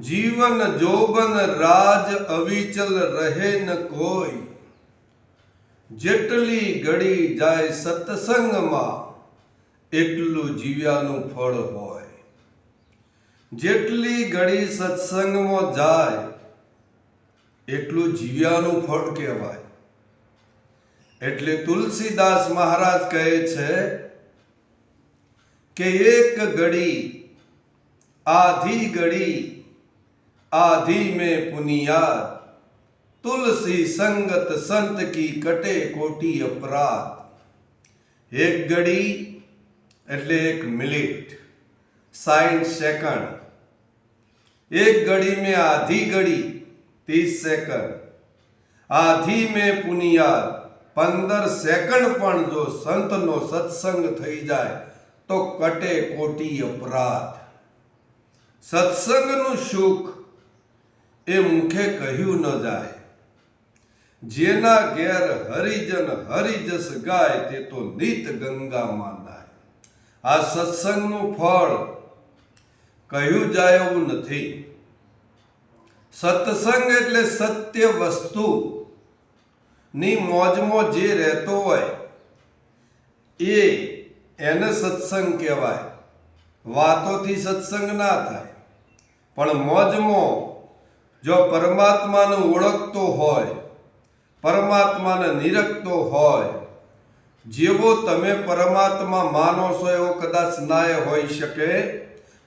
જીવન જોબન રાજ અવિચલ રહે ન કોઈ. જેટલી ઘડી જાય સત્સંગમાં, એટલું જીવ્યાનું ફળ હોય. જેટલી ઘડી સત્સંગમાં જાય, એટલું જીવ્યાનું ફળ કહેવાય. એટલે તુલસીદાસ મહારાજ કહે છે કે એક ઘડી, આધી ઘડી आधी में पुनियाद तुलसी संगत संत की कटे कोटी अपराध એક ઘડી એટલે એક મિનિટ સાઠ સેકન્ડ એક घड़ी में आधी घड़ी तीस सेकंड આધી મેં પુનિયાદ પંદર સેકન્ડ પણ જો સંતનો સત્સંગ થઈ જાય તો કટે કોટી અપરાધ સત્સંગનું સુખ એ મુખે કહ્યું ન જાય. જેના ઘેર હરિજન હરિજસ ગાય, તે તો નિત ગંગામાં નાય. આ સત્સંગનું ફળ કહ્યું જાય એવું નથી. સત્સંગ એટલે સત્ય વસ્તુ. ની મોજમાં જે રહેતો હોય, એ એને સત્સંગ કહેવાય. વાતોથી સત્સંગ ના થાય. પણ મોજમાં જો પરમાત્માને ઓળખતો હોય, પરમાત્માને નિરખતો હોય, જેવો તમે પરમાત્મા માનો છો એવો કદાચ નાય હોઈ શકે.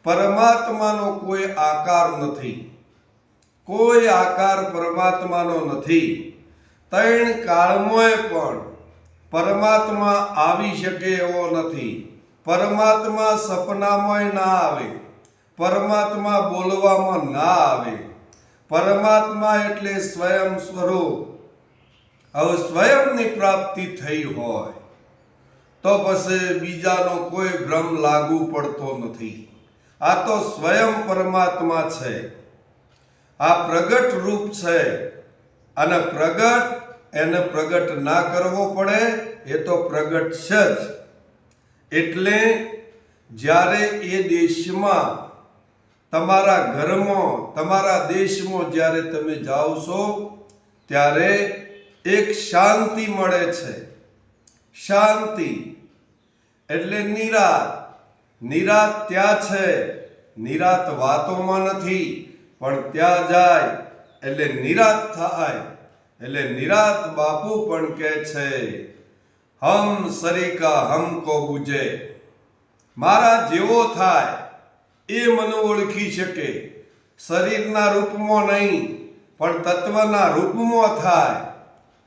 પરમાત્માનો કોઈ આકાર નથી. કોઈ આકાર પરમાત્માનો નથી. ત્રણ કાળમોય પણ પરમાત્મા આવી શકે એવો નથી. પરમાત્મા સપનામાંય ના આવે. પરમાત્મા બોલવામાં ના આવે. પરમાત્મા એટલે સ્વયં સ્વરૂપ. હવે સ્વયંની પ્રાપ્તિ થઈ હોય, તો પછી બીજાનો કોઈ ભ્રમ લાગુ પડતો નથી. આ તો સ્વયં પરમાત્મા છે. આ પ્રગટ રૂપ છે. અને પ્રગટ એને પ્રગટ ના કરવો પડે, એ તો પ્રગટ છે જ. એટલે જ્યારે એ દેશમાં તમારા ઘરમાં, તમારા દેશમાં જ્યારે તમે જાઓ છો, ત્યારે એક શાંતિ મળે છે. શાંતિ. એટલે નિરાત. નિરાત ત્યાં છે. નિરાત વાતોમાં નથી, પણ ત્યાં જાય. એટલે નિરાત થાય. એટલે નિરાત બાપુ પણ કહે છે, હમ સરિકા હમકો બુજે. મારા જેવો થાય. એ મને ઓળખી શકે. શરીરના રૂપમાં નહીં, પણ તત્વના રૂપમાં થાય,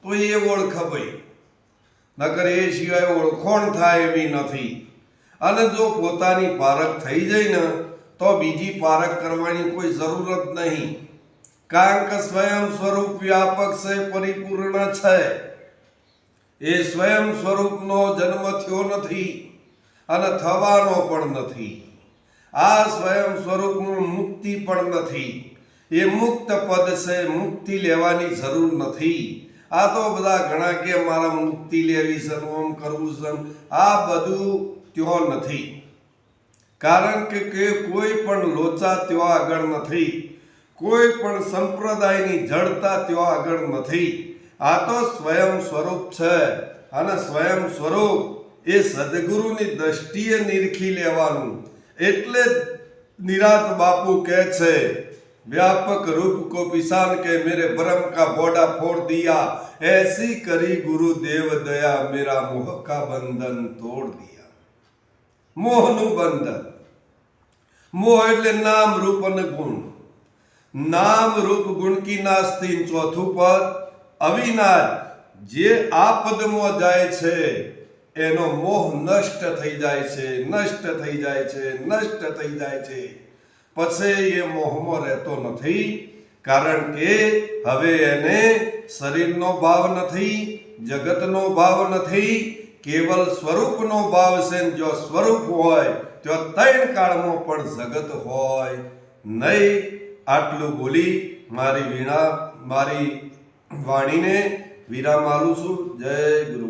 તો એ ઓળખ ભાઈ. નકર એ સિવાય ઓળખોણ થાય એવી નથી. અને જો પોતાની પારખ થઈ જાય ને, તો બીજી પારખ કરવાની કોઈ જરૂરત નહીં. કારણ કે સ્વયં સ્વરૂપ વ્યાપક છે, પરિપૂર્ણ છે. એ સ્વયં સ્વરૂપનો જન્મ થયો નથી અને થવાનો પણ નથી. આ સ્વયં સ્વરૂપનું મુક્તિ પણ નથી. એ મુક્ત પદ છે, મુક્તિ લેવાની જરૂર નથી. આ તો બધા ઘણા કે મારા મુક્તિ લેવી છે ઓમ કરવું છે આ બધું ત્યો નથી. કારણ કે કોઈ પણ લોચા ત્યો આગળ નથી. કોઈ પણ સંપ્રદાયની જડતા ત્યો આગળ નથી. આ તો સ્વયં સ્વરૂપ છે અને સ્વયં સ્વરૂપ એ સદગુરુની દ્રષ્ટિએ નિરખી લેવાનું. એટલે જ નિરાત બાપુ કહે છે व्यापक रूप को पिसान के मेरे भरम का बोडा फोड़ दिया ऐसी करी गुरु देव दया मेरा मोह का बंधन तोड़ दिया મોહનું બંધન મોહ એટલે નામ રૂપ અને ગુણ નામ રૂપ ગુણ કી નાસ્તી ચોથું પદ અવિનાશ જે આ પદમાં જાય છે એનો મોહ નષ્ટ થઈ જાય છે, નષ્ટ થઈ જાય છે, નષ્ટ થઈ જાય છે. પછી એ મોહમાં રહેતો નથી, કારણ કે હવે એને શરીરનો ભાવ નથી, જગતનો ભાવ નથી, કેવલ સ્વરૂપનો ભાવ છે જો સ્વરૂપ હોય, તો ત્રણ કાળમાં પણ જગત હોય. નહીં, આટલું બોલી મારી વીણા, મારી વાણીને વિરામ આલું છું. જય ગુરુ